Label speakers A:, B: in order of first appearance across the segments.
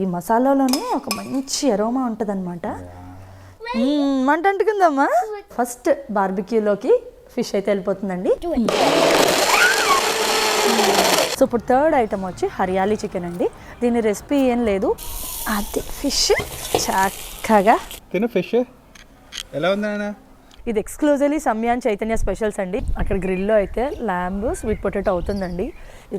A: ఈ మసాలాలోనే ఒక మంచి అరోమా ఉంటుంది అనమాట మంట అంటుకుందమ్మా. ఫస్ట్ బార్బిక్యూలోకి ఫిష్ అయితే వెళ్ళిపోతుందండి. సో ఇప్పుడు థర్డ్ ఐటమ్ వచ్చి హరియాలీ చికెన్ అండి. దీని రెసిపీ ఏం లేదు. అది ఫిష్ చక్కగా.
B: తిను ఫిష్ ఎలా ఉంది
A: ఇది ఎక్స్క్లూజివ్లీ సమ్యాన్ చైతన్య స్పెషల్స్ అండి. అక్కడ గ్రిల్లో అయితే ల్యాంబ్ స్వీట్ పొటాటో అవుతుందండి.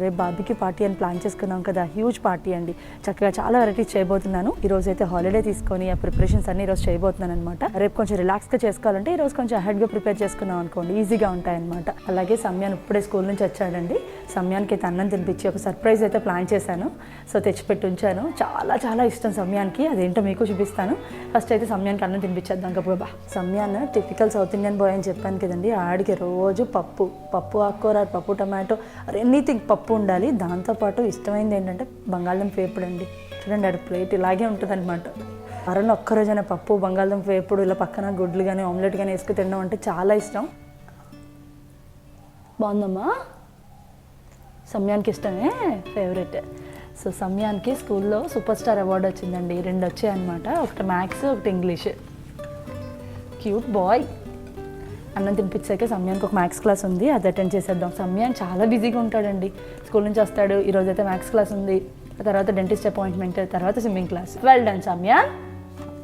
A: రేపు బాబీకి పార్టీ అని ప్లాన్ చేసుకున్నాం కదా హ్యూజ్ పార్టీ అండి. చక్కగా చాలా వెరైటీస్ చేయబోతున్నాను. ఈ రోజు అయితే హాలిడే తీసుకొని ఆ ప్రిపరేషన్స్ అన్ని ఈరోజు చేయబోతున్నాను అనమాట రేపు కొంచెం రిలాక్స్గా చేసుకోవాలంటే ఈ రోజు కొంచెం అహెడ్గా ప్రిపేర్ చేసుకున్నాం అనుకోండి ఈజీగా ఉంటాయన్నమాట. అలాగే సమయాన్ని ఇప్పుడే స్కూల్ నుంచి వచ్చాడండి. సమయానికి అయితే అన్నం తినిపించి ఒక సర్ప్రైజ్ అయితే ప్లాన్ చేశాను. సో తెచ్చిపెట్టి ఉంచాను. చాలా చాలా ఇష్టం సమయానికి. అదేంటో మీకు చూపిస్తాను. ఫస్ట్ అయితే సమయానికి అన్నం తినిపించేద్దాం కప్పుగా Samyan typical south Indian boy అని చెప్పాను కదండి. ఆడికి రోజు పప్పు పప్పు ఆకుకూర పప్పు టమాటో ఎనీథింగ్ పప్పు పప్పు ఉండాలి. దాంతోపాటు ఇష్టమైంది ఏంటంటే బంగాళదుంప వేపుడు అండి. చూడండి ఆడ ప్లేట్ ఇలాగే ఉంటుంది అనమాట వారంలో ఒక్కరోజైనా పప్పు బంగాళదుంప వేపుడు ఇలా పక్కన గుడ్లు కానీ ఆమ్లెట్ కానీ వేసుకు తినడం అంటే చాలా ఇష్టం. బాగుందమ్మా. సమయానికి ఇష్టమే ఫేవరెట్ సో సమయానికి స్కూల్లో సూపర్ స్టార్ అవార్డు వచ్చిందండి. రెండు వచ్చాయి అనమాట ఒకటి మ్యాథ్స్ ఒకటి ఇంగ్లీష్. Cute boy. అన్నం తినిపించాక సమ్యాన్కి ఒక మ్యాథ్స్ క్లాస్ ఉంది అది అటెండ్ చేసేద్దాం. సమ్యాన్ చాలా బిజీగా ఉంటాడండి. స్కూల్ నుంచి వస్తాడు ఈరోజు అయితే మ్యాథ్స్ క్లాస్ ఉంది తర్వాత డెంటిస్ట్ అపాయింట్మెంట్ తర్వాత swimming class. Well done Samyan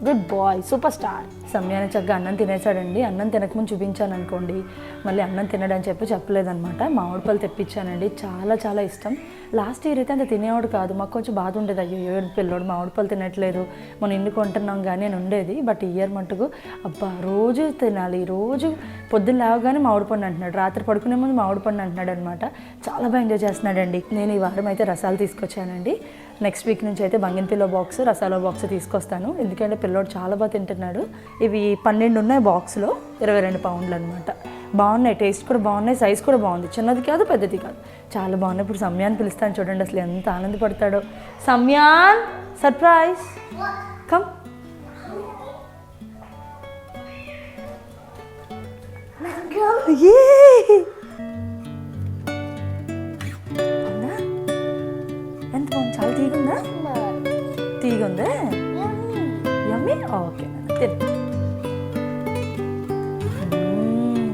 A: good boy super star సమయాన్ని చక్కగా అన్నం తినేసాడండి అన్నం తినకముందు చూపించాను అనుకోండి మళ్ళీ అన్నం తినడని చెప్పి చెప్పలేదనమాట మామిడి పళ్ళు తెప్పించానండి. చాలా చాలా ఇష్టం. లాస్ట్ ఇయర్ అయితే అంత తినేవాడు కాదు. మాకు కొంచెం బాధ ఉండేది. అయ్యో ఏడు పిల్లోడు మామిడి పళ్ళు తినట్లేదు. మనం ఇల్లు కొంటున్నాం కానీ అని ఉండేది. బట్ ఇయర్ మటుకు అబ్బా రోజు తినాలి. రోజు పొద్దున్న లేవగానే మామిడి పండు అంటున్నాడు. రాత్రి పడుకునే ముందు మామిడి పండు అంటున్నాడు అనమాట చాలా బాగా ఎంజాయ్ చేస్తున్నాడండి. నేను ఈ వారం అయితే రసాలు తీసుకొచ్చానండి. నెక్స్ట్ వీక్ నుంచి అయితే బంగినపిల్లో బాక్స్ రసాలో బాక్స్ తీసుకొస్తాను. ఎందుకంటే పిల్లోడు చాలా బాగా తింటున్నాడు. ఇవి పన్నెండు ఉన్నాయి బాక్స్లో ఇరవై రెండు పౌండ్లు అనమాట బాగున్నాయి టేస్ట్ కూడా బాగున్నాయి సైజ్ కూడా బాగుంది. చిన్నది కాదు పెద్దది కాదు. చాలా బాగున్నాయి. ఇప్పుడు సమ్యాన్ పిలుస్తాను చూడండి అసలు ఎంత ఆనందపడతాడో. సమ్యాన్ సర్ప్రైజ్ కమ్ ఎంత ఓకే తిను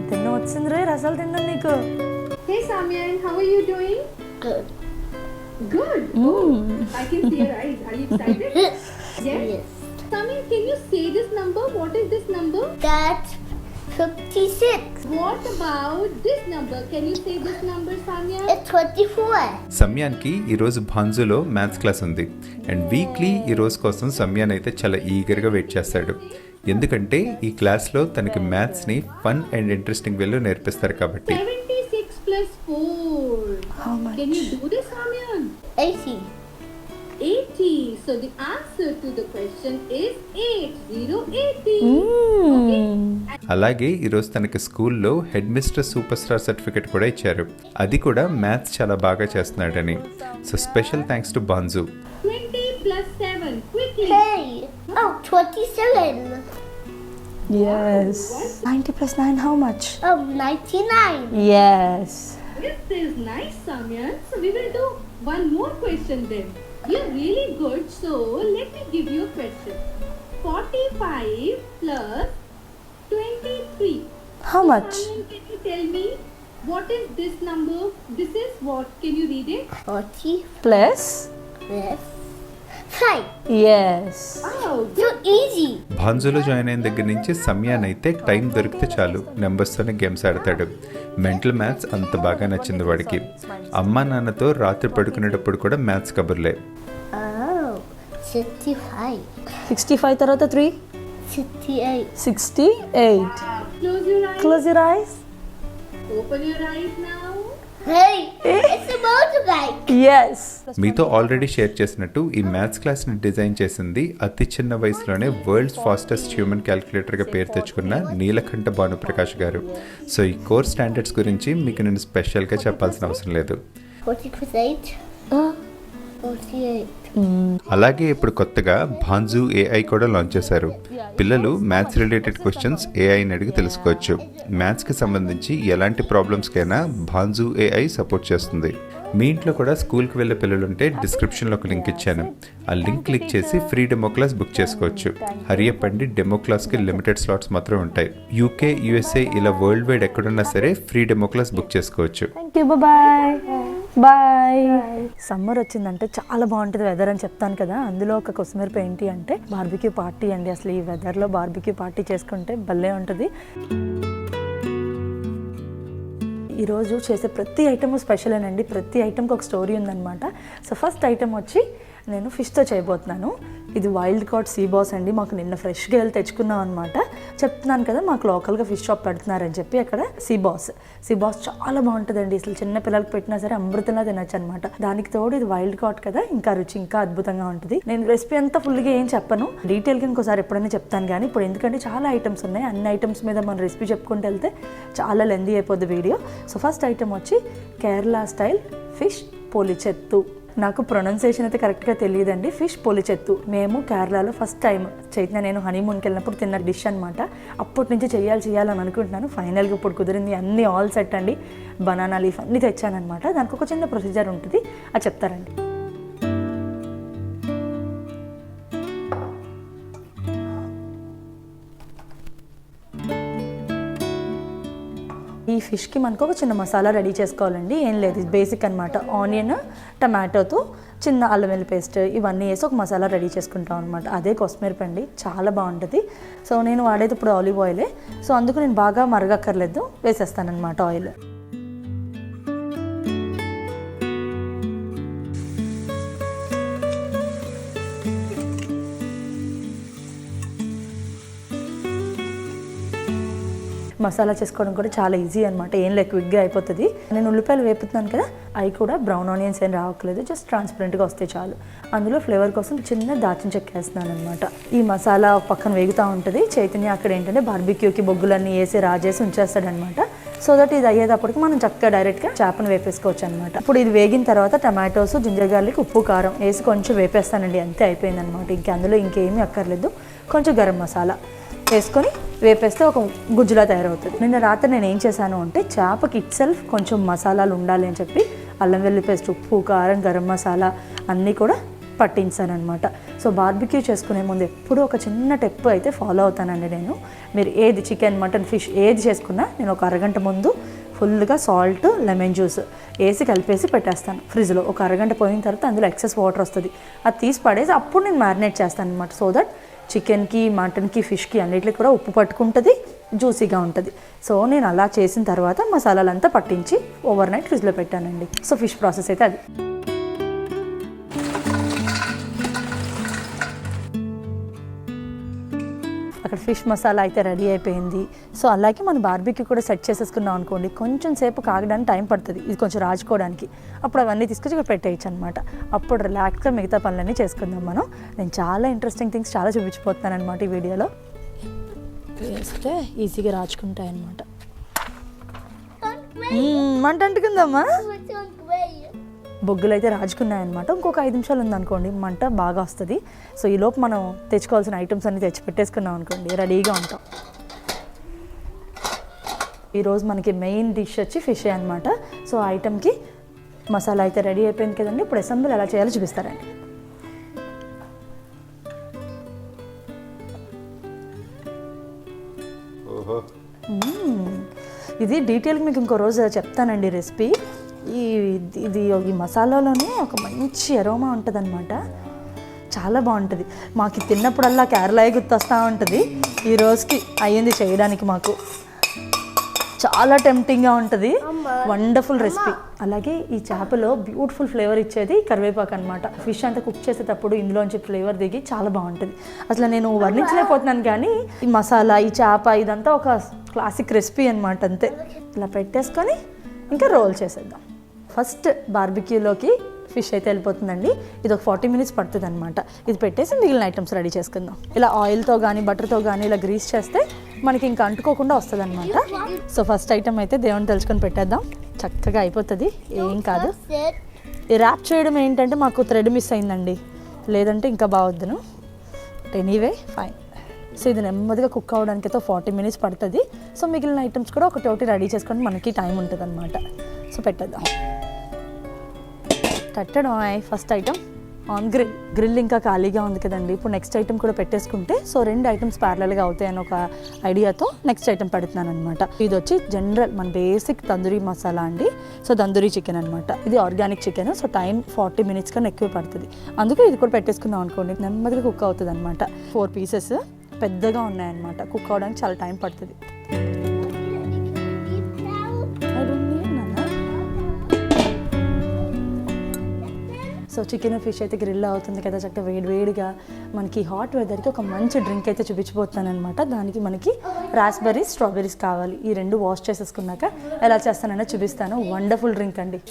A: తిన్న వచ్చింది రే రసాలు తిన్నాను నీకు
C: Hey Samyan, how are you doing?
D: Good.
C: Good. Oh, I can see your eyes. Are you excited? yes. Samyan, can you say this number? What is this number?
D: That's 56.
C: What about this number? Can you say this number, Samyan?
D: It's 24.
B: సమ్యాన్కి ఈరోజు భాంజులో maths class ఉంది and weekly ఈ రోజు కోసం సమ్యాన్ అయితే చాలా ఈగర్గా wait చేస్తాడు ఎందుకంటే ఈ క్లాస్లో తనకి మ్యాథ్స్ని ఫన్ అండ్ ఇంట్రెస్టింగ్ వేలో నేర్పిస్తారు కాబట్టి
C: 76 plus 4.
A: How much?
C: Can you do this, Samyan?
D: 80.
C: 80. So the answer to the question is 8080.
A: మ్మ్.
B: అలాగే ఈరోజు తనకి స్కూల్లో head mister super star certificate కూడా ఇచ్చారు అది కూడా మ్యాథ్స్ చాలా బాగా చేస్తున్నాడని so special thanks to Bhanzu
C: 20 plus 7. Quickly.
D: Hey. Oh, 27.
A: Yes. 90 plus 9, how much?
D: Oh, 99.
A: Yes.
C: This is nice, Samyan. So we will do one more question then. You're really good, so let me give you a question. 45 plus 23.
A: How much?
C: Samyan, can you tell me what is this number? This is what? Can you read it?
D: 40
A: Plus?
D: plus 5.
A: Yes.
C: Oh,
D: So easy.
B: భాంజులో join అయిన దగ్గర నుంచి సమయాన్ అయితే time దొరికితే చాలు నెంబర్స్తోనే games ఆడతాడు mental maths అంత బాగా నచ్చింది వాడికి అమ్మా నాన్నతో రాత్రి పడుకునేటప్పుడు కూడా మ్యాథ్స్ కబుర్లే
D: Oh, 65.
A: 65 తర్వాత 3?
D: 68.
A: 68.
C: close your eyes.
A: Close your eyes.
C: Open your eyes now.
D: Hey, it's a motorbike.
A: Yes.
B: మీతో ఆల్రెడీ షేర్ చేసినట్టు ఈ మ్యాథ్స్ క్లాస్ని డిజైన్ చేసింది అతి చిన్న వయసులోనే వరల్డ్స్ ఫాస్టెస్ట్ హ్యూమన్ క్యాలిక్యులేటర్గా పేరు తెచ్చుకున్న నీలకంఠ భానుప్రకాష్ గారు సో ఈ కోర్స్ స్టాండర్డ్స్ గురించి మీకు నేను స్పెషల్గా చెప్పాల్సిన అవసరం లేదు అలాగే ఇప్పుడు కొత్తగా భాన్జు ఏఐ కూడా లాంచ్ చేశారు. పిల్లలు మ్యాథ్స్ రిలేటెడ్ క్వశ్చన్స్ ఏఐని అడిగి తెలుసుకోవచ్చు. మ్యాథ్స్కి సంబంధించి ఎలాంటి ప్రాబ్లమ్స్కైనా భాన్జు ఏఐ సపోర్ట్ చేస్తుంది. మీ ఇంట్లో కూడా స్కూల్కి వెళ్ళే పిల్లలుంటే డిస్క్రిప్షన్లో ఒక లింక్ ఇచ్చాను. ఆ లింక్ క్లిక్ చేసి ఫ్రీ డెమో క్లాస్ బుక్ చేసుకోవచ్చు. హరియప్పండి డెమో క్లాస్కి లిమిటెడ్ స్లాట్స్ మాత్రం ఉంటాయి. యూకే యూఎస్ఏ ఇలా వరల్డ్ వైడ్ ఎక్కడున్నా సరే ఫ్రీ డెమో క్లాస్ బుక్ చేసుకోవచ్చు.
A: థ్యాంక్ యూ బాయ్ సమ్మర్ వచ్చిందంటే చాలా బాగుంటుంది వెదర్ అని చెప్తాను కదా. అందులో ఒక కొసమెరుపు ఏంటి అంటే బార్బిక్యూ పార్టీ అండి. అసలు ఈ వెదర్లో బార్బిక్యూ పార్టీ చేసుకుంటే భలే ఉంటుంది. ఈరోజు చేసే ప్రతి ఐటమ్ స్పెషలేనండి ప్రతి ఐటమ్కి ఒక స్టోరీ ఉందన్నమాట. సో ఫస్ట్ ఐటమ్ వచ్చి నేను ఫిష్తో చేయబోతున్నాను. ఇది వైల్డ్ కాట్ సీ బాస్ అండి. మాకు నిన్న ఫ్రెష్గా వెళ్ళి తెచ్చుకున్నాం అనమాట చెప్తున్నాను కదా మాకు లోకల్గా ఫిష్ షాప్ పెడుతున్నారని చెప్పి అక్కడ సీ బాస్ సీ బాస్ చాలా బాగుంటుందండి. అసలు చిన్న పిల్లలకి పెట్టినా సరే అమృతంలా తినచ్చు అనమాట దానికి తోడు ఇది వైల్డ్ కాట్ కదా ఇంకా రుచి ఇంకా అద్భుతంగా ఉంటుంది. నేను రెసిపీ అంతా ఫుల్గా ఏం చెప్పను. డీటెయిల్గా ఇంకోసారి ఎప్పుడైనా చెప్తాను కానీ ఇప్పుడు ఎందుకంటే చాలా ఐటమ్స్ ఉన్నాయి. అన్ని ఐటమ్స్ మీద మనం రెసిపీ చెప్పుకుంటూ వెళ్తే చాలా లెందీ అయిపోద్ది వీడియో. సో ఫస్ట్ ఐటమ్ వచ్చి కేరళ స్టైల్ ఫిష్ పోలిచెత్తు నాకు ప్రొనౌన్సియేషన్ అయితే కరెక్ట్గా తెలియదండి. ఫిష్ పొలిచెత్తు. మేము కేరళలో ఫస్ట్ టైం చైతన్య నేను హనీమూన్కి వెళ్ళినప్పుడు తిన్న డిష్ అనమాట అప్పటి నుంచి చేయాలి చేయాలని అనుకుంటున్నాను. ఫైనల్గా ఇప్పుడు కుదిరింది అన్ని ఆల్ సెట్ అండి. బనానా లీఫ్ అన్నీ తెచ్చానమాట దానికి ఒక చిన్న ప్రొసీజర్ ఉంటుంది. అది చెప్తారండి. ఈ ఫిష్కి మనకు ఒక చిన్న మసాలా రెడీ చేసుకోవాలండి. ఏం లేదు బేసిక్ అనమాట ఆనియన్ టమాటోతో చిన్న అల్లం వెల్లి పేస్ట్ ఇవన్నీ వేసి ఒక మసాలా రెడీ చేసుకుంటాం అనమాట అదే కొస్మిరప అండి చాలా బాగుంటుంది. సో నేను వాడేది ఇప్పుడు ఆలివ్ ఆయిలే. సో అందుకు నేను బాగా మరగక్కర్లేదు వేసేస్తానమాట ఆయిల్. మసాలా చేసుకోవడం కూడా చాలా ఈజీ అనమాట ఏం లేక క్విక్గా అయిపోతుంది. నేను ఉల్లిపాయలు వేపుతున్నాను కదా అవి కూడా బ్రౌన్ ఆనియన్స్ ఏం రావట్లేదు జస్ట్ ట్రాన్స్పరెంట్గా వస్తే చాలు. అందులో ఫ్లేవర్ కోసం చిన్న దాచిన చెక్క వేస్తున్నాను అనమాట ఈ మసాలా పక్కన వేగుతూ ఉంటుంది. చైతన్య అక్కడ ఏంటంటే బార్బిక్యూకి బొగ్గులన్నీ వేసి రాజేసి ఉంచేస్తాడనమాట సో దట్ ఇది అయ్యేటప్పటికి మనం చక్కగా డైరెక్ట్గా చేపను వేపేసుకోవచ్చు అనమాట ఇప్పుడు ఇది వేగిన తర్వాత టమాటోస్ జింజర్ గార్లిక్ ఉప్పు కారం వేసి కొంచెం వేపేస్తానండి. అంతే అయిపోయింది అనమాట ఇంక అందులో ఇంకేమీ అక్కర్లేదు. కొంచెం గరం మసాలా. వేసుకొని వేపేస్తే ఒక గుజ్జులా తయారవుతుంది. నిన్న రాత్రి నేను ఏం చేశాను అంటే చేపకి ఇట్ సెల్ఫ్ కొంచెం మసాలాలు ఉండాలి అని చెప్పి అల్లం వెల్లి పేస్ట్ ఉప్పు కారం గరం మసాలా అన్నీ కూడా పట్టించాను అనమాట సో బార్బిక్యూ చేసుకునే ముందు ఎప్పుడూ ఒక చిన్న టెప్ అయితే ఫాలో అవుతానండి నేను. మీరు ఏది చికెన్ మటన్ ఫిష్ ఏది చేసుకున్నా నేను ఒక అరగంట ముందు ఫుల్గా సాల్ట్ లెమన్ జ్యూస్ వేసి కలిపేసి పెట్టేస్తాను. ఫ్రిడ్జ్లో ఒక అరగంట పోయిన తర్వాత అందులో ఎక్సెస్ వాటర్ వస్తుంది. అది తీసి పడేసి అప్పుడు నేను మ్యారినేట్ చేస్తాను అనమాట సో దట్ చికెన్కి మటన్కి ఫిష్కి అన్నిటికి కూడా ఉప్పు పట్టుకుంటుంది జ్యూసీగా ఉంటుంది. సో నేను అలా చేసిన తర్వాత మసాలాలంతా పట్టించి ఓవర్ నైట్ ఫ్రిడ్జ్లో పెట్టానండి. సో ఫిష్ ప్రాసెస్ అయితే అది. అక్కడ ఫిష్ మసాలా అయితే రెడీ అయిపోయింది. సో అలాగే మనం బార్బీకి కూడా సెట్ చేసేసుకున్నాం అనుకోండి. కొంచెం సేపు కాగడానికి టైం పడుతుంది. ఇది కొంచెం రాజుకోవడానికి. అప్పుడు అవన్నీ తీసుకొచ్చి ఇక్కడ పెట్టేయచ్చు అనమాట అప్పుడు రిలాక్స్గా మిగతా పనులన్నీ చేసుకుందాం మనం. నేను చాలా ఇంట్రెస్టింగ్ థింగ్స్ చాలా చూపించిపోతున్నాను అనమాట ఈ వీడియోలో. వేస్తే ఈజీగా రాచుకుంటాయి అనమాట మంట అంటుకుందమ్మా. బొగ్గులు అయితే రాజుకున్నాయన్నమాట. ఇంకొక ఐదు నిమిషాలు ఉందనుకోండి మంట బాగా వస్తుంది. సో ఈ లోపు మనం తెచ్చుకోవాల్సిన ఐటమ్స్ అన్ని తెచ్చి పెట్టేసుకున్నాం అనుకోండి రెడీగా ఉంటాం. ఈరోజు మనకి మెయిన్ డిష్ వచ్చి ఫిష్ అనమాట సో ఆ ఐటమ్కి మసాలా అయితే రెడీ అయిపోయింది కదండి. ఇప్పుడు అసెంబ్లీ ఎలా చేయాలో చూపిస్తారండి. ఇది డీటెయిల్గా మీకు ఇంకో రోజు చెప్తానండి రెసిపీ. ఇది ఈ మసాలాలోనే ఒక మంచి ఎరోమా ఉంటుంది చాలా బాగుంటుంది. మాకు తిన్నప్పుడల్లా కేరళ గుర్తొస్తూ ఉంటుంది. ఈ రోజుకి అయ్యింది చేయడానికి మాకు. చాలా టెంప్టింగ్గా ఉంటుంది. వండర్ఫుల్ రెసిపీ అలాగే ఈ చేపలో బ్యూటిఫుల్ ఫ్లేవర్ ఇచ్చేది కరివేపాకు అనమాట ఫిష్ అంతా కుక్ చేసేటప్పుడు ఇందులోంచి ఫ్లేవర్ దిగి చాలా బాగుంటుంది. అసలు నేను వర్ణించలేకపోతున్నాను కానీ ఈ మసాలా ఈ చేప ఇదంతా ఒక క్లాసిక్ రెసిపీ అనమాట అంతే. ఇలా పెట్టేసుకొని ఇంకా రోల్ చేసేద్దాం. ఫస్ట్ బార్బిక్యూలోకి ఫిష్ అయితే వెళ్ళిపోతుందండి. ఇది ఒక ఫార్టీ మినిట్స్ పడుతుంది అనమాట ఇది పెట్టేసి మిగిలిన ఐటమ్స్ రెడీ చేసుకుందాం. ఇలా ఆయిల్తో కానీ బటర్తో కానీ ఇలా గ్రీస్ చేస్తే మనకి ఇంకా అంటుకోకుండా వస్తుంది అనమాట సో ఫస్ట్ ఐటమ్ అయితే దేవుని తెలుసుకొని పెట్టేద్దాం. చక్కగా అయిపోతుంది. ఏం కాదు. ఈ ర్యాప్ చేయడం ఏంటంటే మాకు థ్రెడ్ మిస్ అయిందండి. లేదంటే ఇంకా బాగొద్దును. ఎనీవే ఫైన్ సో ఇది నెమ్మదిగా కుక్ అవ్వడానికి అయితే ఫార్టీ మినిట్స్ పడుతుంది. సో మిగిలిన ఐటమ్స్ కూడా ఒకటి ఒకటి రెడీ చేసుకొని మనకి టైం ఉంటుంది అనమాట సో పెట్టేద్దాం. తట్టడం first item on grill grill ఇంకా ఖాళీగా ఉంది కదండి. ఇప్పుడు నెక్స్ట్ ఐటమ్ కూడా పెట్టేసుకుంటే సో రెండు ఐటమ్స్ ప్యారలల్గా అవుతాయని ఒక ఐడియాతో నెక్స్ట్ ఐటమ్ పెడుతున్నాను అనమాట ఇది వచ్చి జనరల్ మన బేసిక్ తందూరి మసాలా అండి. సో తందూరి చికెన్ అనమాట ఇది organic chicken so time forty minutes కన్నా ఎక్కువ పడుతుంది. అందుకే ఇది కూడా పెట్టేసుకుందాం అనుకోండి నెమ్మదిగా కుక్ అవుతుంది అనమాట ఫోర్ పీసెస్ పెద్దగా ఉన్నాయన్నమాట. కుక్ అవడానికి చాలా టైం పడుతుంది. సో చికెన్ ఫిష్ అయితే గ్రిల్ అవుతుంది కదా చక్కగా వేడి వేడిగా మనకి హాట్ వెదర్కి ఒక మంచి డ్రింక్ అయితే చూపించబోతున్నాను అనమాట దానికి మనకి రాస్బెర్రీస్ స్ట్రాబెర్రీస్ కావాలి. ఈ రెండు వాష్ చేసేసుకున్నాక ఎలా చేస్తానో చూపిస్తాను. వండర్ఫుల్ డ్రింక్ అండి.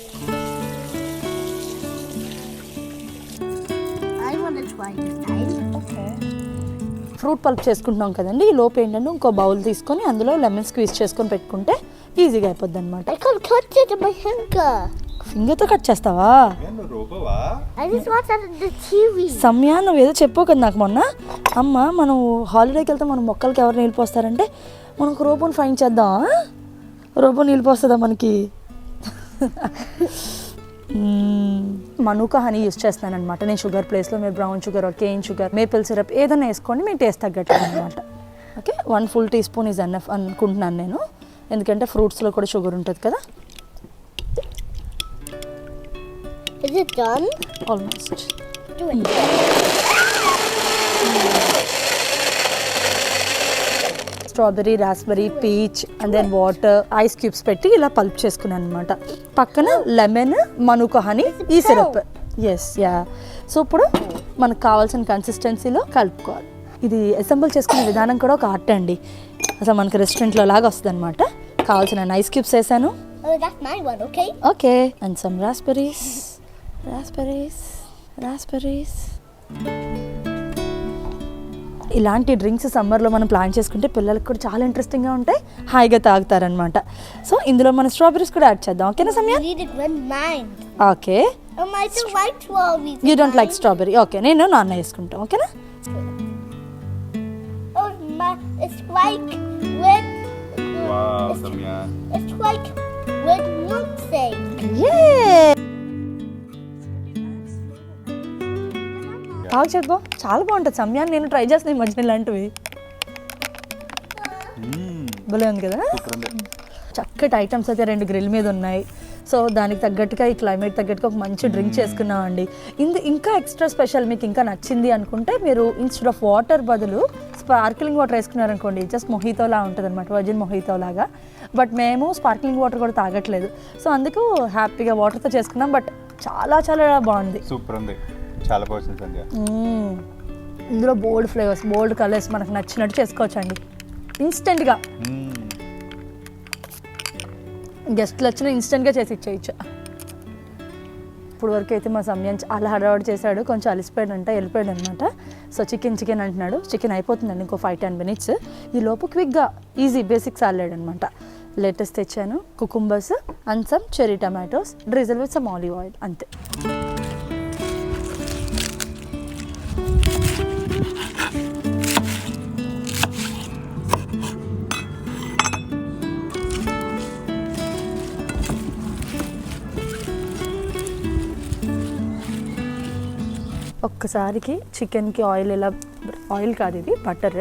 A: ఫ్రూట్ పల్ప్ చేసుకుంటున్నాం కదండి. ఈ లోపు ఏంటంటే ఇంకో బౌల్ తీసుకొని అందులో లెమన్ స్క్వీజ్ చేసుకొని పెట్టుకుంటే ఈజీగా అయిపోద్ది అనమాట
D: I can't cut it with my finger.
A: ఫింగర్తో కట్ చేస్తావా?
D: I just want that in the TV.
A: Samaya నువ్వు ఏదో చెప్పావు కదా నాకు మొన్న. అమ్మ మనం హాలిడేకి వెళ్తే మన మొక్కలకి ఎవరు నీళ్ళు పోస్తారంటే మనం ఒక రోబోని ఫైన్ చేద్దామా రోబో నీళ్ళు పోస్తుందా మనకి? మ్మ్. మనుకా హనీ యూస్ చేస్తున్నాను అనమాట నేను షుగర్ ప్లేస్లో మీరు brown sugar cane sugar maple syrup ఏదైనా వేసుకోండి మీ టేస్ట్ తగ్గట్లేదు అనమాట okay one full teaspoon is enough అనుకుంటున్నాను నేను. ఎందుకంటే ఫ్రూట్స్లో కూడా షుగర్ ఉంటుంది కదా?
D: Is it done?
A: Almost
D: Do it.
A: Strawberry raspberry peach and then water ice cubes పెట్టి ఇలా పల్ప్ చేసుకున్నాను అనమాట పక్కన లెమన్ మనుక హనీ ఈ సిరప్ ఎస్ యా సో ఇప్పుడు మనకు కావాల్సిన కన్సిస్టెన్సీలో కలుపుకోవాలి. ఇది అసెంబుల్ చేసుకునే విధానం కూడా ఒక ఆర్ట్ అండి. అసలు మనకి రెస్టారెంట్లో లాగా వస్తుంది అనమాట కావాల్సిన ఐస్ క్యూబ్స్ వేసాను.
D: Oh?
A: Okay and some raspberries raspberries raspberries ఇలాంటి డ్రింక్స్ సమ్మర్లో మనం ప్లాన్ చేసుకుంటే పిల్లలకు కూడా చాలా ఇంట్రెస్టింగ్గా ఉంటాయి. హాయిగా తాగుతారనమాట సో ఇందులో మనం స్ట్రాబెరీస్ కూడా యాడ్ చేద్దాం. ఓకేనా Samaya. Okay. You don't like strawberry okay నేను నాన్న వేసుకుంటాం. ఓకేనా
D: Oh, my, it's like with, milkshake.
A: బాగా చెప్పు చాలా బాగుంటుంది సమయాన్ని నేను ట్రై చేస్తాను ఈ మధ్యన ఇలాంటివి. భలే ఉంది కదా? చక్కటి ఐటమ్స్ అయితే రెండు గ్రిల్ మీద ఉన్నాయి. సో దానికి తగ్గట్టుగా ఈ క్లైమేట్ తగ్గట్టుగా ఒక మంచి డ్రింక్ చేసుకున్నామండి. ఇందు ఇంకా ఎక్స్ట్రా స్పెషల్ మీకు ఇంకా నచ్చింది అనుకుంటే మీరు ఇన్స్టెడ్ ఆఫ్ వాటర్ బదులు స్పార్క్లింగ్ వాటర్ వేసుకున్నారనుకోండి జస్ట్ మొహితోలా ఉంటుంది అనమాట వర్జిన్ మొహితో లాగా బట్ మేము స్పార్క్లింగ్ వాటర్ కూడా తాగట్లేదు. సో అందుకు హ్యాపీగా వాటర్తో చేసుకున్నాం. బట్ చాలా చాలా బాగుంది.
B: సూపర్ ఉంది. చాలా బాగుంది.
A: ఇందులో బోల్డ్ ఫ్లేవర్స్ బోల్డ్ కలర్స్ మనకు నచ్చినట్టు చేసుకోవచ్చండి. ఇన్స్టెంట్గా గెస్ట్లు వచ్చిన ఇన్స్టెంట్గా చేసి ఇచ్చేయచ్చు. ఇప్పుడు వరకు అయితే మా సమయం చాలా హడావడి చేశాడు. కొంచెం అలిసిపోయాడు వెళ్ళిపోయాడు అనమాట సో చికెన్ చికెన్ అంటున్నాడు. చికెన్ అయిపోతుందండి ఇంకో ఫైవ్ టెన్ మినిట్స్. ఈ లోపు క్విక్గా ఈజీ బేసిక్ సాలెడ్ అనమాట లేటెస్ట్ తెచ్చాను cucumbers and some cherry tomatoes drizzle with some olive oil అంతే. ఒక్కసారికి చికెన్కి ఆయిల్ ఇలా ఆయిల్ కాదు ఇది బటర్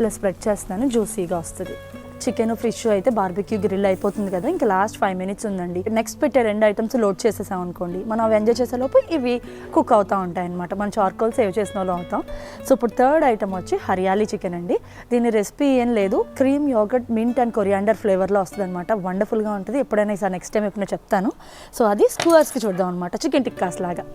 A: ఇలా స్ప్రెడ్ చేస్తున్నాను జ్యూసీగా వస్తుంది. చికెన్ ఫిష్ అయితే బార్బెక్యూ గ్రిల్ అయిపోతుంది కదా ఇంకా లాస్ట్ ఫైవ్ మినిట్స్ ఉందండి. నెక్స్ట్ పెట్టే రెండు ఐటమ్స్ లోడ్ చేసేసాం అనుకోండి. మనం అవి ఎంజాయ్ చేసేలోపు ఇవి కుక్ అవుతూ ఉంటాయి అనమాట మనం చార్కోల్ సేవ్ చేసిన వాళ్ళు అవుతాం. సో ఇప్పుడు థర్డ్ ఐటమ్ వచ్చి హరియాలీ చికెన్ అండి. దీని రెసిపీ ఏం లేదు. Cream yogurt mint and coriander ఫ్లేవర్లో వస్తుంది అనమాట వండర్ఫుల్గా ఉంటుంది. ఎప్పుడైనా ఈసారి నెక్స్ట్ టైం ఎప్పుడైనా చెప్తాను. సో అది స్కూవర్స్కి చూద్దాం అనమాట చికెన్ టిక్కాస్ లాగా.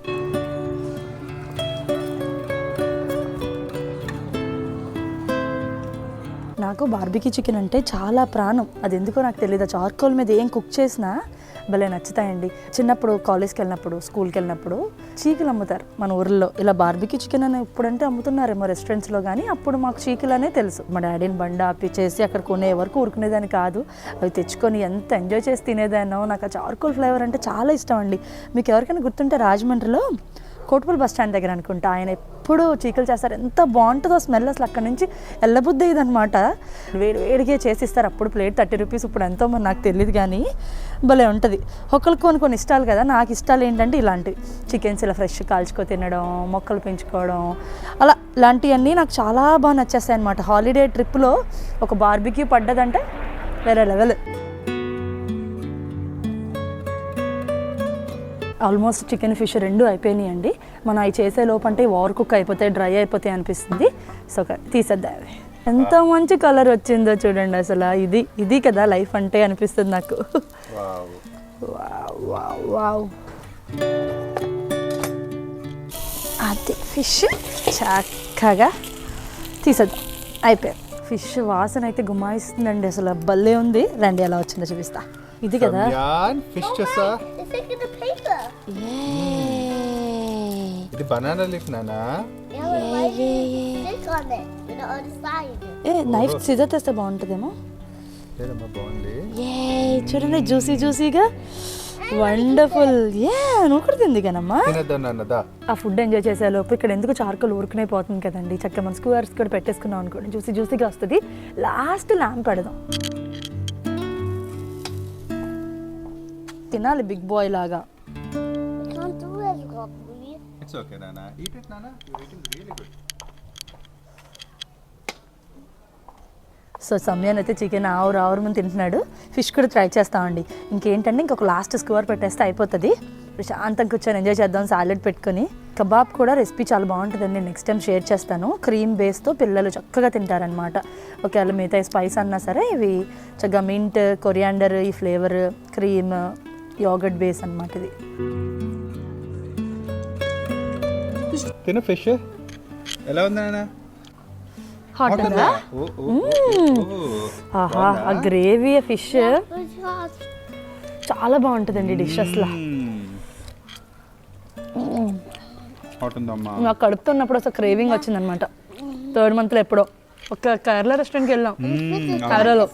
A: నాకు బార్బీకి చికెన్ అంటే చాలా ప్రాణం. అది ఎందుకో నాకు తెలియదు చార్కోల్ మీద ఏం కుక్ చేసినా భలే నచ్చుతాయండి. చిన్నప్పుడు కాలేజ్కి వెళ్ళినప్పుడు స్కూల్కి వెళ్ళినప్పుడు చీకులు అమ్ముతారు మన ఊర్లో. ఇలా బార్బీకి చికెన్ అని ఇప్పుడంటే అమ్ముతున్నారేమో రెస్టారెంట్స్లో కానీ అప్పుడు మాకు చీకులు అనే తెలుసు. మా డాడీని బండ ఆపి చేసి అక్కడ కొనే వరకు ఊరుకునేదాన్ని కాదు. అవి తెచ్చుకొని ఎంత ఎంజాయ్ చేసి తినేదాన్నో నాకు ఆ చార్కోల్ ఫ్లేవర్ అంటే చాలా ఇష్టం అండి. మీకు ఎవరికైనా గుర్తుంటే రాజమండ్రిలో కోటిపల్లి బస్ స్టాండ్ దగ్గర అనుకుంటా. ఆయన ఎప్పుడు చీకలు చేస్తారు. ఎంత బాగుంటుందో స్మెల్ అసలు అక్కడ నుంచి ఎల్లబుద్ధి ఇదనమాట వేడి వేడిగా చేసిస్తారు. అప్పుడు ప్లేట్ థర్టీ రూపీస్. ఇప్పుడు ఎంతో మరి నాకు తెలియదు కానీ భలే ఉంటుంది. ఒకరికి కొన్ని కొన్ని ఇష్టాలు కదా. నాకు ఇష్టాలు ఏంటంటే ఇలాంటివి చికెన్స్ ఇలా ఫ్రెష్ కాల్చుకో తినడం మొక్కలు పెంచుకోవడం అలా ఇలాంటివన్నీ నాకు చాలా బాగా నచ్చేస్తాయి అనమాట హాలిడే ట్రిప్లో ఒక బార్బిక్యూ పడ్డదంటే వేరే లెవెల్ ఆల్మోస్ట్ చికెన్ ఫిష్ రెండు అయిపోయినాయండి. మనం అవి చేసే లోపంటే ఓవర్ కుక్ అయిపోతాయి డ్రై అయిపోతాయి అనిపిస్తుంది. సో తీసేద్దాం. అవి ఎంత మంచి కలర్ వచ్చిందో చూడండి అసలు. ఇది ఇది కదా లైఫ్ అంటే అనిపిస్తుంది నాకు. అది ఫిష్ చక్కగా తీసేద్దాం. అయిపోయాయి ఫిష్ వాసన అయితే గుమాయిస్తుందండి అసలు. భలే ఉంది. రండి ఎలా వచ్చిందో చూపిస్తా. ఇది కదా.
E: ఫిష్ ఇది
D: Yeah, on it. On the other side.
A: A knife scissor తెస్తే బాగుంటుందేమో?
E: లేదమ్మా బాగుంది.
A: ఏ చూడండి జ్యూసీ జ్యూసీగా వండర్ఫుల్ ఏ నువ్వు కూడా
E: తినద్దా
A: ఆ ఫుడ్ ఎంజాయ్ చేసే లోపు ఇక్కడ ఎందుకు చార్కోల్ ఊరుకునే పోతుంది కదండి? చక్కగా మన స్క్వేర్స్ కూడా పెట్టేసుకున్నాం అనుకోండి. జ్యూసీ జ్యూసీగా వస్తుంది. లాస్ట్ ల్యాంప్ పెడదాం తినాలి బిగ్ బాయ్ లాగా.
E: ఇట్స్ ఓకే నానా ఈట్ ఇట్ నానా you eating really good
A: so సమయాన్ని అయితే చికెన్ ఆవురు ఆవురు ముందు తింటున్నాడు. ఫిష్ కూడా ట్రై చేస్తామండి. ఇంకేంటంటే ఇంకొక లాస్ట్ స్క్వర్ పెట్టేస్తే అయిపోతుంది. ప్రశాంతంగా కూర్చొని ఎంజాయ్ చేద్దాం సాలెడ్ పెట్టుకొని. కబాబ్ కూడా రెసిపీ చాలా బాగుంటుందండి. నెక్స్ట్ టైం షేర్ చేస్తాను. క్రీమ్ బేస్తో పిల్లలు చక్కగా తింటారనమాట ఒకవేళ మిగతా స్పైస్ అన్నా సరే ఇవి చక్కగా మింట్ కొరియాండర్ ఈ ఫ్లేవర్ క్రీమ్ యోగట్ బేస్ అనమాట ఇది.
E: తిను ఫిష్ ఎలా ఉంది నాన్న?
A: హాట్ ఉందా? ఆహా ఆ గ్రేవీ ఫిష్. చాలా బాగుంటుందండి డిష్ అసలు. నాకు కడుపుతున్నప్పుడు అసలు క్రేవింగ్ వచ్చిందనమాట. థర్డ్ మంత్లో ఎప్పుడో. ఒక కేరళ రెస్టారెంట్కి వెళ్ళాం. కేరళలో.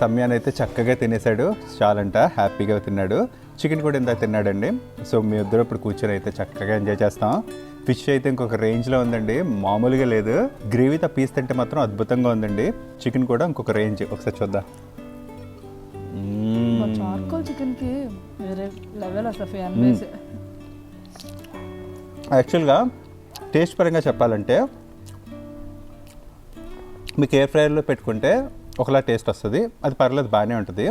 E: సమయాన్ని అయితే చక్కగా తినేసాడు చాలంట హ్యాపీగా తిన్నాడు. చికెన్ కూడా ఇంత తిన్నాడండి. సో మీ ఇద్దరు ఇప్పుడు కూర్చొని అయితే చక్కగా ఎంజాయ్ చేస్తాం. ఫిష్ అయితే ఇంకొక రేంజ్లో ఉందండి. మామూలుగా లేదు. గ్రేవీతో పీస్ తింటే మాత్రం అద్భుతంగా ఉందండి. చికెన్ కూడా ఇంకొక రేంజ్ ఒకసారి చూద్దాం. మ్మ్.
A: చార్కోల్ చికెన్కి వేరే లెవెల్ అసలు ఫ్యాన్ బేస్
E: యాక్చువల్గా టేస్ట్ పరంగా చెప్పాలంటే మీకు ఎయిర్ ఫ్రైయర్లో పెట్టుకుంటే ఒకలా టేస్ట్ వస్తుంది. అది పర్లేదు బాగానే ఉంటుంది.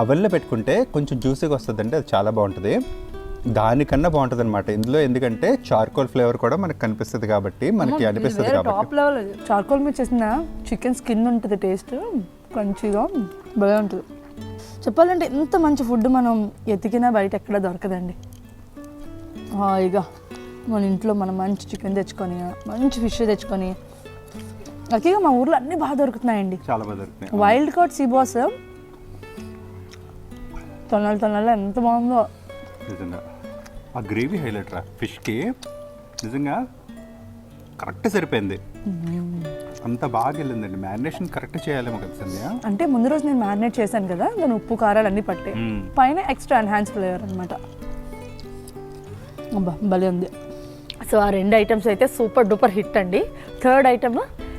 E: అవెన్లో పెట్టుకుంటే కొంచెం జ్యూసీగా వస్తుంది అంటే అది చాలా బాగుంటుంది. దానికన్నా బాగుంటుంది అనమాట ఇందులో ఎందుకంటే చార్కోల్ ఫ్లేవర్ కూడా మనకు కనిపిస్తుంది కాబట్టి మనకి అనిపిస్తుంది
A: టాప్ లెవెల్ చార్కోల్ మీద చేసిన చికెన్ స్కిన్ ఉంటుంది టేస్ట్ మంచిగా బాగా ఉంటుంది. చెప్పాలంటే ఇంత మంచి ఫుడ్ మనం ఎతికినా బయట ఎక్కడ దొరకదండి. హాయిగా మన ఇంట్లో మనం మంచి చికెన్ తెచ్చుకొని మంచి ఫిష్ తెచ్చుకొని. లక్కీగా మా ఊర్లో అన్నీ బాగా దొరుకుతున్నాయండి.
E: చాలా బాగా దొరుకుతాయి
A: వైల్డ్ కార్డ్ సీ బాస్ తొనలు తొనలు ఎంత బాగుందో.
E: నిజంగా. ఆ గ్రేవీ హైలైట్ రా. ఫిష్కి నిజంగా కరెక్ట్ సరిపోయింది. అంత బాగా వెళ్ళిందండి. మ్యారినేషన్ కరెక్ట్ చేయాలేమో సంధ్య.
A: అంటే ముందు రోజు నేను మ్యారినేట్ చేశాను కదా దాని ఉప్పు కారాలు అన్నీ పట్టే. పైన ఎక్స్ట్రా ఎన్హాన్స్ ఫ్లేవర్ అనమాట అబ్బా భలే ఉంది. సో ఆ రెండు ఐటమ్స్ అయితే సూపర్ డూపర్ హిట్ అండి. థర్డ్ ఐటమ్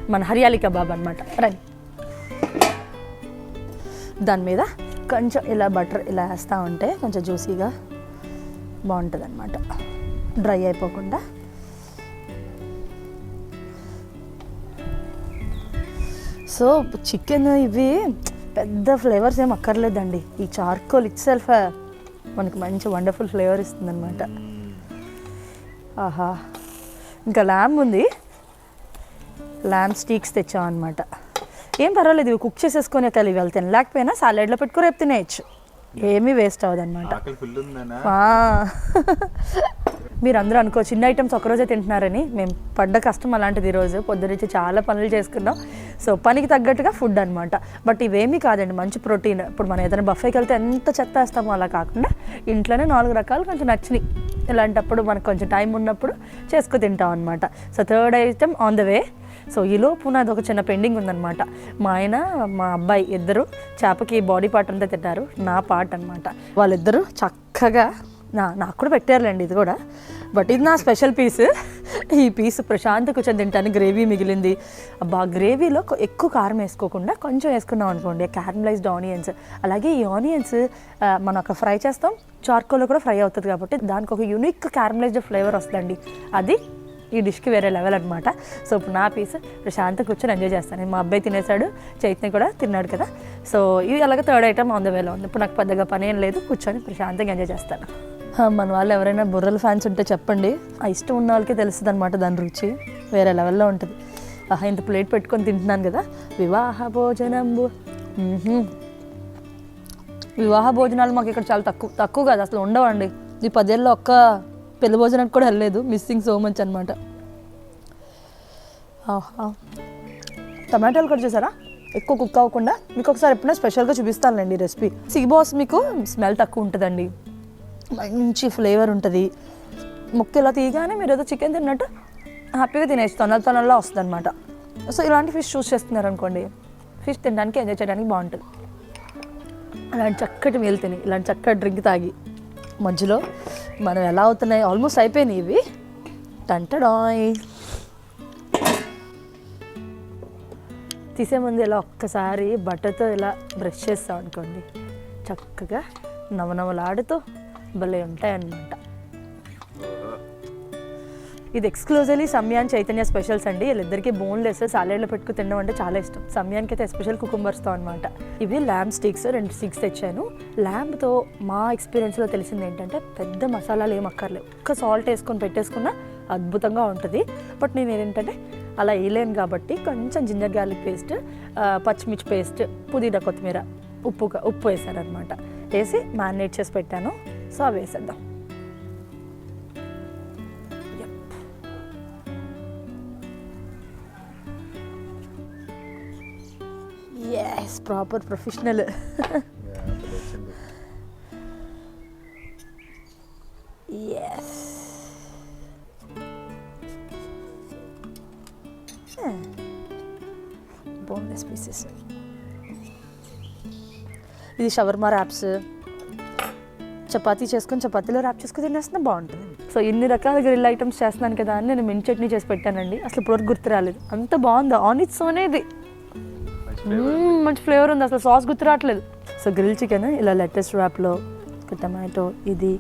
A: మన హరియాలి కబాబ్ అనమాట రండి. దాని మీద కొంచెం ఇలా బటర్ ఇలా వేస్తూ ఉంటే కొంచెం జ్యూసీగా బాగుంటుంది అనమాట డ్రై అయిపోకుండా. సో చికెన్ ఇవి పెద్ద ఫ్లేవర్స్ ఏం అక్కర్లేదండి. ఈ చార్కోల్ ఇట్ సెల్ఫ్ మనకి మంచి వండర్ఫుల్ ఫ్లేవర్ ఇస్తుంది అనమాట ఆహా. ఇంకా ల్యామ్ ఉంది. ల్యామ్ స్టీక్స్ తెచ్చామన్నమాట. ఏం పర్వాలేదు ఇవి కుక్ చేసేసుకొని ఒకవేళ ఇవాళ తినలేకపోయినా సాలెడ్లో పెట్టుకుని రేపు తినేయచ్చు. ఏమీ వేస్ట్ అవ్వదు అనమాట మీరు అందరూ అనుకో చిన్న ఐటమ్స్ ఒకరోజే తింటున్నారని. మేము పడ్డ కష్టం అలాంటిది ఈరోజు పొద్దునుంచి చాలా పనులు చేసుకున్నాం. సో పనికి తగ్గట్టుగా ఫుడ్ అనమాట బట్ ఇవేమీ కాదండి మంచి ప్రోటీన్. ఇప్పుడు మనం ఏదైనా బఫేకి వెళ్తే ఎంత చెత్త వేస్తామో అలా కాకుండా ఇంట్లోనే నాలుగు రకాలు కొంచెం నచ్చినాయి ఇలాంటప్పుడు మనకు కొంచెం టైం ఉన్నప్పుడు చేసుకు తింటాం అనమాట so third item on the way so ఈలోపు నాది ఒక చిన్న పెండింగ్ ఉందన్నమాట. మా ఆయన మా అబ్బాయి ఇద్దరు చేపకి బాడీ పార్ట్ అంతా తింటారు నా పార్ట్ అనమాట వాళ్ళిద్దరూ చక్కగా నా నాకు కూడా పెట్టారులేండి ఇది కూడా. బట్ ఇది నా స్పెషల్ పీస్. ఈ పీస్ ప్రశాంత్ కూర్చొని తింటాను గ్రేవీ మిగిలింది. అబ్బా గ్రేవీలో ఎక్కువ కారం వేసుకోకుండా కొంచెం వేసుకున్నాం అనుకోండి. Caramelised onions. అలాగే ఈ ఆనియన్స్ మనం అక్కడ ఫ్రై చేస్తాం. చార్కోల్లో కూడా ఫ్రై అవుతుంది కాబట్టి దానికి ఒక యూనిక్ క్యారమలైజ్డ్ ఫ్లేవర్ వస్తుందండి. అది ఈ డిష్కి వేరే లెవెల్ అనమాట సో ఇప్పుడు నా పీస్ ప్రశాంత్ కూర్చొని ఎంజాయ్ చేస్తాను. మా అబ్బాయి తినేసాడు చైతన్య కూడా తిన్నాడు కదా. సో ఇది అలాగే థర్డ్ ఐటమ్ ఆన్ ద వేలో ఉంది ఇప్పుడు నాకు పెద్దగా పని ఏం లేదు కూర్చొని ప్రశాంతంగా ఎంజాయ్ చేస్తాను. మన వాళ్ళు ఎవరైనా బుర్రల ఫ్యాన్స్ ఉంటే చెప్పండి. ఆ ఇష్టం ఉన్న వాళ్ళకి తెలుస్తుంది అనమాట దాని రుచి. వేరే లెవెల్లో ఉంటుంది. ఆహా ఇంత ప్లేట్ పెట్టుకొని తింటున్నాను కదా. వివాహ భోజనంబు. వివాహ భోజనాలు మాకు ఇక్కడ చాలా తక్కువ తక్కువ కదా అసలు ఉండవండి. ఈ పదేళ్ళలో ఒక్క పెళ్ళి భోజనానికి కూడా వెళ్ళలేదు. మిస్సింగ్ సో మచ్ అనమాట టమాటాలు కూడా చూసారా ఎక్కువ కుక్ అవ్వకుండా మీకు ఒకసారి ఎప్పుడైనా స్పెషల్గా చూపిస్తానులేండి రెసిపీ సీ బాస్ మీకు స్మెల్ తక్కువ ఉంటుందండి. మంచి ఫ్లేవర్ ఉంటుంది. ముక్క ఇలా తీయగానే మీరు ఏదో చికెన్ తిన్నట్టు హ్యాపీగా తినేసి తొందర తొందరలో వస్తుంది అనమాట సో ఇలాంటి ఫిష్ చూస్ చేస్తున్నారు అనుకోండి ఫిష్ తినడానికి ఎంజాయ్ చేయడానికి బాగుంటుంది. అలాంటి చక్కటి మీల్ తిని ఇలాంటి చక్కటి డ్రింక్ తాగి. మధ్యలో మనం ఎలా అవుతున్నాయి? ఆల్మోస్ట్ అయిపోయినాయి ఇవి. టంటడాయ్ తీసే ముందు ఇలా ఒక్కసారి బట్టతో ఇలా బ్రష్ చేస్తాం అనుకోండి. చక్కగా నవనవలాడుతూ భలే ఉంటాయన్నమాట. ఇది ఎక్స్క్లూజివ్లీ సమ్యాన్ చైతన్య స్పెషల్స్ అండి. వీళ్ళిద్దరికి బోన్లెస్ సాలెడ్లో పెట్టుకు తినడం అంటే చాలా ఇష్టం. సమ్యాన్కి అయితే ఎస్పెషల్ కుకుంబర్స్తో అనమాట ఇవి ల్యాంబ్ స్టిక్స్ రెండు స్టిక్స్ తెచ్చాను. ల్యాంబ్తో మా ఎక్స్పీరియన్స్లో తెలిసింది ఏంటంటే పెద్ద మసాలాలు ఏం అక్కర్లేవు. ఒక్క సాల్ట్ వేసుకొని పెట్టేసుకున్న అద్భుతంగా ఉంటుంది. బట్ నేను ఏంటంటే అలా వేయలేను కాబట్టి కొంచెం జింజర్ గార్లిక్ పేస్ట్ పచ్చిమిర్చి పేస్ట్ పుదీనా కొత్తిమీర ఉప్పు ఉప్పు వేసారనమాట వేసి మ్యారినేట్ చేసి పెట్టాను. సో అవి వేసేద్దాం. Proper professional yes boneless pieces ఇది షవర్మా ర్యాప్స్ చపాతీ చేసుకొని చపాతీలో ర్యాప్ చేసుకుని తినేస్తే బాగుంటుంది. సో ఇన్ని రకాల గ్రిల్ ఐటమ్స్ చేస్తున్నాను కదా అని నేను మిన్ చట్నీ చేసి పెట్టానండి. అసలు ఇప్పుడు గుర్తు రాలేదు. అంత బాగుంది. ఆన్ ఇట్స్ అనేది మంచి ఫ్లేవర్ ఉంది. అసలు సాస్ గుర్తు రావట్లేదు. సో గ్రిల్ చికెన్ ఇలా లెటెస్ట్ ర్యాప్లో ఒక టమాటో ఇది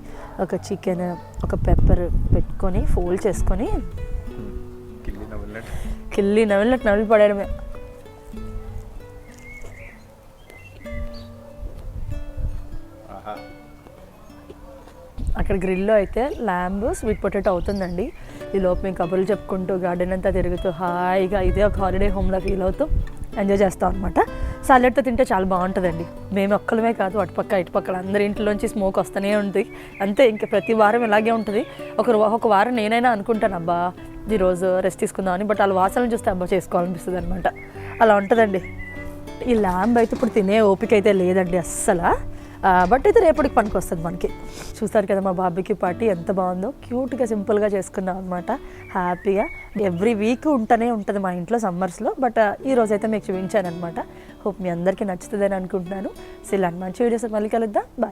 A: ఒక చికెన్ ఒక పెప్పర్ పెట్టుకొని ఫోల్డ్ చేసుకొని
B: కిల్లి
A: నవ్వినట్టు. నవ్వి పడేయడమే. అక్కడ గ్రిల్లో అయితే ల్యాంబ్ స్వీట్ పొటాటో అవుతుందండి. ఈ లోపు మేము కబుర్లు చెప్పుకుంటూ గార్డెన్ అంతా తిరుగుతూ హాయిగా ఇదే ఒక హాలిడే హోమ్లో ఫీల్ అవుతూ ఎంజాయ్ చేస్తాం అనమాట సాలెడ్తో తింటే చాలా బాగుంటుందండి. మేము ఒక్కలమే కాదు అటుపక్క ఇటుపక్కల అందరి ఇంట్లోంచి స్మోక్ వస్తూనే ఉంటుంది అంతే ఇంకా ప్రతి వారం ఇలాగే ఉంటుంది. ఒక ఒక వారం నేనైనా అనుకుంటాను అబ్బా ఈరోజు రెస్ట్ తీసుకుందామని బట్ వాళ్ళ వాసనలు చూస్తే అబ్బా చేసుకోవాలనిపిస్తుంది అనమాట అలా ఉంటుందండి. ఈ ల్యాంబ్ అయితే ఇప్పుడు తినే ఓపిక అయితే లేదండి అస్సలు. బట్ ఇది రేపటికి పనికి వస్తుంది మనకి. చూస్తారు కదా మా బాబీకి పార్టీ ఎంత బాగుందో. క్యూట్గా సింపుల్గా చేసుకున్నాం అనమాట హ్యాపీగా. ఎవ్రీ వీక్ ఉంటూనే ఉంటుంది మా ఇంట్లో సమ్మర్స్లో. బట్ ఈ రోజు అయితే మీకు చూపించాను అనమాట హోప్ మీ అందరికీ నచ్చుతుందని అనుకుంటున్నాను. సిల్ ఇలాంటి మంచి వీడియోస్ మళ్ళీ కలుద్దాం. బాయ్